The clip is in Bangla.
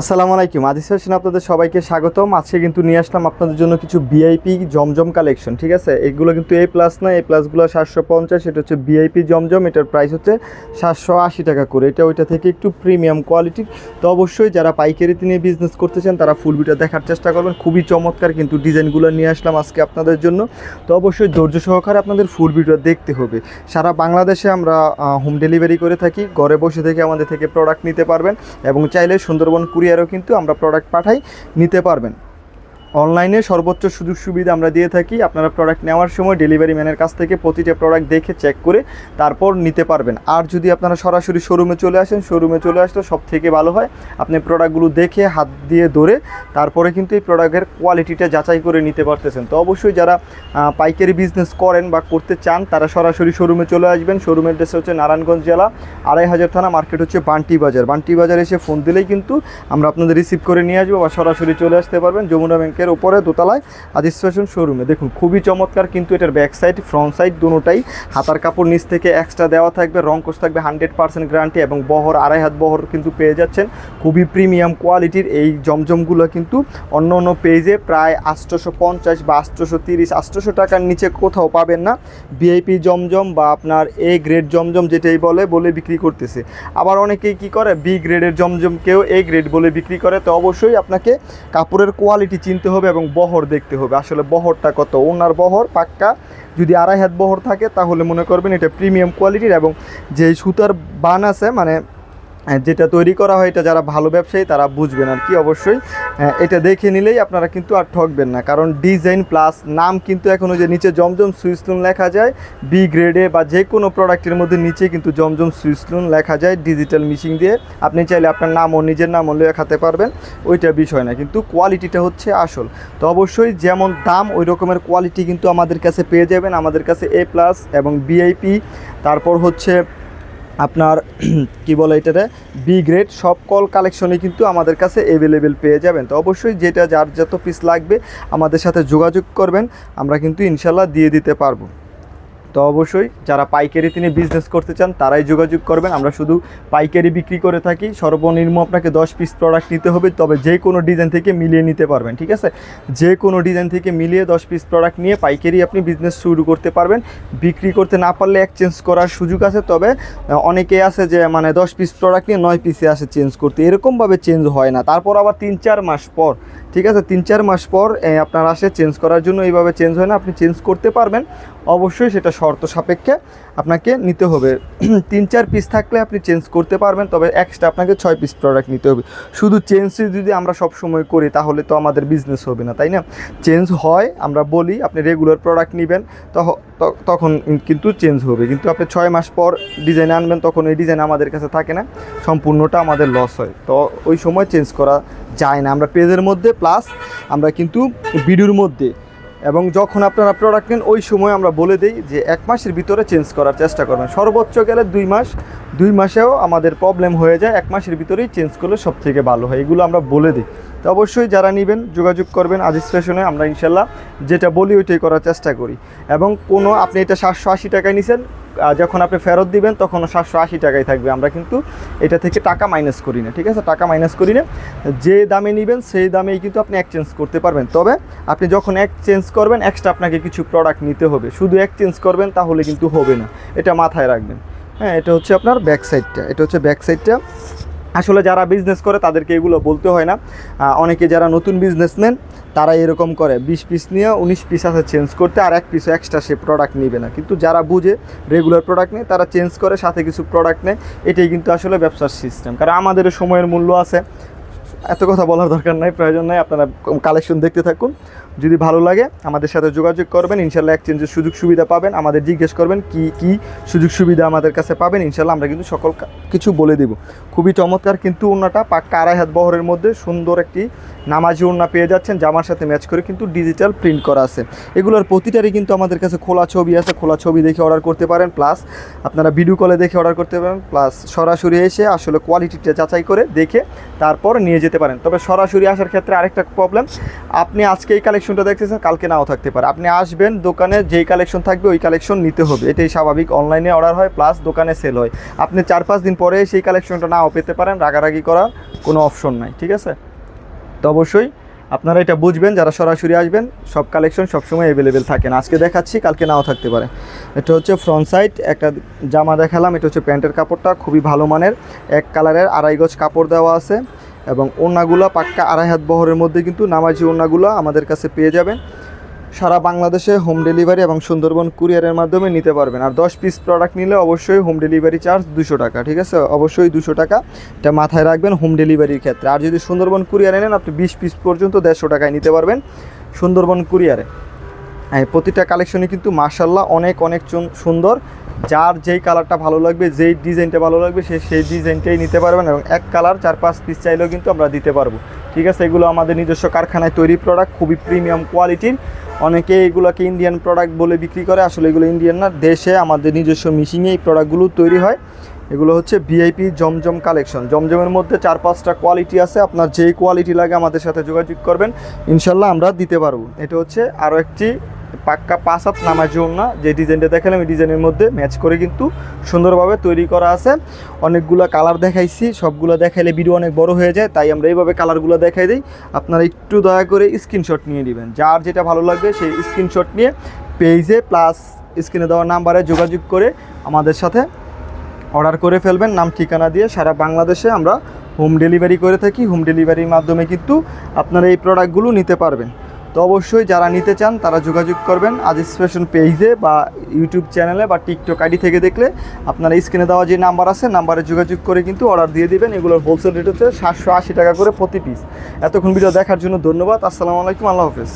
আসসালামু আলাইকুম। আদিস হোসেন আপনাদের সবাইকে স্বাগতম। আজকে কিন্তু নিয়ে আসলাম আপনাদের জন্য কিছু ভিআইপি জমজম কালেকশন ঠিক আছে? এগুলো কিন্তু এ প্লাস না এ প্লাসগুলো সাতশো পঞ্চাশ, এটা হচ্ছে ভিআইপি জমজম, এটার প্রাইস হচ্ছে সাতশো আশি টাকা করে। এটা ওইটা থেকে একটু প্রিমিয়াম কোয়ালিটির তো অবশ্যই যারা পাইকারিতে নিয়ে বিজনেস করতে চান, তারা ফুল ভিডিও দেখার চেষ্টা করবেন। খুবই চমৎকার কিন্তু ডিজাইনগুলো নিয়ে আসলাম আজকে আপনাদের জন্য। তো অবশ্যই ধৈর্য সহকারে আপনাদের ফুল ভিডিও দেখতে হবে। সারা বাংলাদেশে আমরা হোম ডেলিভারি করে থাকি। ঘরে বসে থেকে আমাদের থেকে প্রোডাক্ট নিতে পারবেন এবং চাইলে সুন্দরবন কুরিয়ারও কিন্তু আমরা প্রোডাক্ট পাঠাই নিতে পারবেন। অনলাইনে সর্বোচ্চ সুযোগ সুবিধা আমরা দিয়ে থাকি। আপনারা প্রোডাক্ট নেওয়ার সময় ডেলিভারি ম্যানের কাছ থেকে প্রতিটা প্রোডাক্ট দেখে চেক করে তারপর নিতে পারবেন। আর যদি আপনারা সরাসরি শোরুমে চলে আসেন শোরুমে চলে আসলে সব থেকে ভালো হয়, আপনি প্রোডাক্টগুলো দেখে হাত দিয়ে ধরে তারপরে কিন্তু এই প্রোডাক্টের কোয়ালিটিটা যাচাই করে নিতে পারতেছেন। তো অবশ্যই যারা পাইকারি বিজনেস করেন বা করতে চান, তারা সরাসরি শোরুমে চলে আসবেন। শোরুমের ড্রেস হচ্ছে নারায়ণগঞ্জ জেলা আড়াই হাজার থানা মার্কেট হচ্ছে বান্টি বাজার। বান্টি বাজার এসে ফোন দিলেই কিন্তু আমরা আপনাদের রিসিভ করে নিয়ে আসব বা সরাসরি চলে আসতে পারবেন। যমুনা ব্যাংকের উপরে দোতলায় আদিস ফ্যাশন শোরুমে। দেখুন, খুবই চমৎকার, কিন্তু এটার ব্যাক সাইড, ফ্রন্ট সাইড দুটোটাই হাতার কাপড় নিচ থেকে এক্সট্রা দেওয়া থাকবে, রং কোষ থাকবে হান্ড্রেড পার্সেন্ট গ্যারান্টি এবং বহর, আড়াই হাত বহর কিন্তু পেয়ে যাচ্ছেন। খুবই প্রিমিয়াম কোয়ালিটির এই জমজমগুলো কিন্তু অন্য অন্য পেজে প্রায় আটশোশো পঞ্চাশ বা আটশোশো তিরিশ আটশোশো টাকার নিচে কোথাও পাবেন না। ভিআইপি জমজম বা আপনার এ গ্রেড জমজম যেটাই বলে বলে বিক্রি করতেছে। আবার অনেকেই কি করে বি গ্রেডের জমজমকেও এ গ্রেড বলে বিক্রি করে, তো অবশ্যই আপনাকে কাপড়ের কোয়ালিটি চিনতে হবে এবং বহর দেখতে হবে। আসলে বহরটা কত? ওনার বহর পাক্কা। যদি আড়াই হাত বহর থাকে, তাহলে মনে করবেন এটা প্রিমিয়াম কোয়ালিটির এবং যে সুতার বান আছে মানে যেটা তৈরি করা হয়, এটা যারা ভালো ব্যবসায়ী, তারা বুঝবেন আর কি অবশ্যই। এটা দেখে নিলেই আপনারা কিন্তু আর ঠকবেন না। কারণ ডিজাইন প্লাস নাম কিন্তু এখন ওই যে নিচে জমজম সুইসলুন লেখা যায় বি গ্রেডে বা যে কোনো প্রোডাক্টের মধ্যে নিচে কিন্তু জমজম সুইসলুন লেখা যায় ডিজিটাল মিশিং দিয়ে। আপনি চাইলে আপনার নাম ও নিজের নামও লেখাতে পারবেন, ওইটা বিষয় না। কিন্তু কোয়ালিটিটা হচ্ছে আসল। তো অবশ্যই যেমন দাম, ওই রকমের কোয়ালিটি কিন্তু আমাদের কাছে পেয়ে যাবেন। আমাদের কাছে এ প্লাস এবং বিআইপি তারপর হচ্ছে আপনার, কি বলে এটাতে বি গ্রেড সব কল কালেকশনে কিন্তু আমাদের কাছে অ্যাভেলেবেল পেয়ে যাবেন। তো অবশ্যই যেটা, যার যত পিস লাগবে আমাদের সাথে যোগাযোগ করবেন, আমরা কিন্তু ইনশাল্লাহ দিয়ে দিতে পারব। তো অবশ্যই যারা পাইকারি তিনি বিজনেস করতে চান, তারাই যোগাযোগ করবেন। আমরা শুধু পাইকারি বিক্রি করে থাকি। সর্বনিম্ন আপনাকে দশ পিস প্রোডাক্ট নিতে হবে, তবে যে কোনো ডিজাইন থেকে মিলিয়ে নিতে পারবেন, ঠিক আছে? যে কোনো ডিজাইন থেকে মিলিয়ে দশ পিস প্রোডাক্ট নিয়ে পাইকারি আপনি বিজনেস শুরু করতে পারবেন। বিক্রি করতে না পারলে এক্সচেঞ্জ করার সুযোগ আছে, তবে অনেকে আছে যে মানে দশ পিস প্রোডাক্ট নিয়ে নয় পিসে আসে চেঞ্জ করতে। এরকমভাবে চেঞ্জ হয় না। তারপর আবার তিন চার মাস পর ঠিক আছে, তিন চার মাস পর আপনার আসে চেঞ্জ করার জন্য। এইভাবে চেঞ্জ হয় না, আপনি চেঞ্জ করতে পারবেন। অবশ্যই সেটা শর্ত সাপেক্ষে আপনাকে নিতে হবে। তিন চার পিস থাকলে আপনি চেঞ্জ করতে পারবেন, তবে এক্সট্রা আপনাকে ছয় পিস প্রোডাক্ট নিতে হবে। শুধু চেঞ্জ যদি আমরা সব সময় করি, তাহলে তো আমাদের বিজনেস হবে না, তাই না? চেঞ্জ হয়, আমরা বলি, আপনি রেগুলার প্রোডাক্ট নেবেন তখন কিন্তু চেঞ্জ হবে। কিন্তু আপনি ছয় মাস পর ডিজাইন আনবেন, তখন ওই ডিজাইন আমাদের কাছে থাকে না, সম্পূর্ণটা আমাদের লস হয়। তো ওই সময় চেঞ্জ করা যায় না। আমরা পেজের মধ্যে প্লাস আমরা কিন্তু ভিডিওর মধ্যে। এবং যখন আপনারা প্রোডাক্ট নেন, ওই সময় আমরা বলে দিই যে এক মাসের ভিতরে চেঞ্জ করার চেষ্টা করবেন। সর্বোচ্চ গেলে দুই মাস। দুই মাসেও আমাদের প্রবলেম হয়ে যায়। এক মাসের ভিতরেই চেঞ্জ করলে সব থেকে ভালো হয়। এগুলো আমরা বলে দিই। তো অবশ্যই যারা নেবেন, যোগাযোগ করবেন আজিজ ফ্যাশনে, আমরা ইনশাল্লাহ যেটা বলি ওইটাই করার চেষ্টা করি। এবং কোনো, আপনি এটা সাতশো আশি টাকায় নিছেন যখন আপনি ফেরত দিবেন তখনও সাতশো আশি টাকায় থাকবে। আমরা কিন্তু এটা থেকে টাকা মাইনাস করি না, ঠিক আছে? টাকা মাইনাস করি না। যে দামে নেবেন, সেই দামেই কিন্তু আপনি এক্সচেঞ্জ করতে পারবেন। তবে আপনি যখন এক্সচেঞ্জ করবেন এক্সট্রা আপনাকে কিছু প্রোডাক্ট নিতে হবে। শুধু এক্সচেঞ্জ করবেন, তাহলে কিন্তু হবে না। এটা মাথায় রাখবেন। হ্যাঁ এটা হচ্ছে আপনার ব্যাক সাইডটা এটা হচ্ছে ব্যাক সাইডটা আসলে যারা বিজনেস করে, তাদেরকে এগুলো বলতে হয় না। অনেকে যারা নতুন বিজনেসম্যান তারা এরকম করে। বিশ পিস নিয়ে উনিশ পিস আছে চেঞ্জ করতে, আর এক পিস এক্সট্রা সে প্রোডাক্ট নেবে না। কিন্তু যারা বুঝে রেগুলার প্রোডাক্ট নেয়, তারা চেঞ্জ করে, সাথে কিছু প্রোডাক্ট নেয়। এটাই কিন্তু আসলে ব্যবসার সিস্টেম কারণ আমাদের সময়ের মূল্য আছে এত কথা বলার দরকার নাই, প্রয়োজন নাই, আপনারা কালেকশন দেখতে থাকুন। যদি ভালো লাগে, আমাদের সাথে যোগাযোগ করবেন ইনশাল্লাহ এক্সচেঞ্জের সুযোগ সুবিধা পাবেন। আমাদের জিজ্ঞেস করবেন, কি কি সুযোগ সুবিধা আমাদের কাছে পাবেন ইনশাল্লাহ আমরা কিন্তু সকল কিছু বলে দেব। খুবই চমৎকার কিন্তু ওড়নাটা পাক্কা আড়াই হাত বহরের মধ্যে সুন্দর একটি নামাজি ওড়না পেয়ে যাচ্ছেন, জামার সাথে ম্যাচ করে কিন্তু ডিজিটাল প্রিন্ট করা আছে। এগুলোর প্রতিটারই কিন্তু আমাদের কাছে খোলা ছবি আছে, খোলা ছবি দেখে অর্ডার করতে পারেন প্লাস আপনারা ভিডিও কলে দেখে অর্ডার করতে পারেন প্লাস সরাসরি এসে আসলে কোয়ালিটিটা যাচাই করে দেখে তারপর নিয়ে যেতে যেতে পারেন। তবে সরাসরি আসার ক্ষেত্রে আরেকটা প্রবলেম আপনি আজকে এই কালেকশনটা দেখতেছেন, কালকে নাও থাকতে পারে। আপনি আসবেন দোকানে, যেই কালেকশন থাকবে ওই কালেকশন নিতে হবে। এটাই স্বাভাবিক অনলাইনে অর্ডার হয় প্লাস দোকানে সেল হয়। আপনি চার পাঁচ দিন পরে সেই কালেকশনটা নাও পেতে পারেন, রাগারাগি করার কোনো অপশন নাই, ঠিক আছে? তো অবশ্যই আপনারা এটা বুঝবেন, যারা সরাসরি আসবেন, সব কালেকশন সবসময় অ্যাভেলেবেল থাকে না। আজকে দেখাচ্ছি, কালকে নাও থাকতে পারে। এটা হচ্ছে ফ্রন্ট সাইড একটা জামা দেখালাম, এটা হচ্ছে প্যান্টের কাপড়টা, খুবই ভালো মানের। এক কালারের আড়াই গজ কাপড় দেওয়া আছে। এবং ওড়নাগুলো পাক্কা আড়াই হাত বহরের মধ্যে কিন্তু নামাজি ওড়নাগুলো আমাদের কাছে পেয়ে যাবেন। সারা বাংলাদেশে হোম ডেলিভারি এবং সুন্দরবন কুরিয়ারের মাধ্যমে নিতে পারবেন। আর দশ পিস প্রোডাক্ট নিলে অবশ্যই হোম ডেলিভারি চার্জ দুশো টাকা, ঠিক আছে? অবশ্যই দুশো টাকা। এটা মাথায় রাখবেন হোম ডেলিভারির ক্ষেত্রে। আর যদি সুন্দরবন কুরিয়ারে নেন, আপনি বিশ পিস পর্যন্ত দেড়শো টাকায় নিতে পারবেন সুন্দরবন কুরিয়ারে। প্রতিটা কালেকশনই কিন্তু মার্শাল্লাহ অনেক অনেক সুন্দর যার যেই কালারটা ভালো লাগবে, যেই ডিজাইনটা ভালো লাগবে, সে সেই ডিজাইনটাই নিতে পারবেন এবং এক কালার চার পাঁচ পিস চাইলেও কিন্তু আমরা দিতে পারব। ঠিক আছে, এগুলো আমাদের নিজস্ব কারখানায় তৈরি প্রোডাক্ট খুবই প্রিমিয়াম কোয়ালিটির অনেকে এগুলোকে ইন্ডিয়ান প্রোডাক্ট বলে বিক্রি করে, আসলে এগুলো ইন্ডিয়ান না, দেশে আমাদের নিজস্ব মিশিংয়ে এই প্রোডাক্টগুলো তৈরি হয়। এগুলো হচ্ছে ভিআইপি জমজম কালেকশন জমজমের মধ্যে চার পাঁচটা কোয়ালিটি আছে, আপনার যেই কোয়ালিটি লাগে আমাদের সাথে যোগাযোগ করবেন, ইনশাল্লাহ আমরা দিতে পারব। এটা হচ্ছে আরও একটি পাক্কা পাঁচ হাত নামাজ না যে ডিজাইনটা দেখালাম এই ডিজাইনের মধ্যে ম্যাচ করে কিন্তু সুন্দরভাবে তৈরি করা আছে। অনেকগুলো কালার দেখাইছি, সবগুলো দেখাইলে ভিডিও অনেক বড় হয়ে যায়, তাই আমরা এইভাবে কালারগুলো দেখাই দিই। আপনারা একটু দয়া করে স্ক্রিনশট নিয়ে নেবেন। যার যেটা ভালো লাগবে সেই স্ক্রিনশট নিয়ে পেজে প্লাস স্ক্রিনে দেওয়া নাম্বারে যোগাযোগ করে আমাদের সাথে অর্ডার করে ফেলবেন। নাম, ঠিকানা দিয়ে সারা বাংলাদেশে আমরা হোম ডেলিভারি করে থাকি। হোম ডেলিভারির মাধ্যমে কিন্তু আপনারা এই প্রোডাক্টগুলো নিতে পারবেন। তো অবশ্যই যারা নিতে চান, তারা যোগাযোগ করবেন আজিজ ফ্যাশন পেজে বা ইউটিউব চ্যানেলে বা টিকটক আইডি থেকে দেখলে আপনারা স্ক্রিনে দেওয়া যে নাম্বার আছে নাম্বারে যোগাযোগ করে কিন্তু অর্ডার দিয়ে দেবেন। এগুলোর হোলসেল রেট হচ্ছে সাতশো আশি টাকা করে প্রতি পিস এতক্ষণ ভিডিও দেখার জন্য ধন্যবাদ। আসসালামু আলাইকুম। আল্লাহ হাফেজ।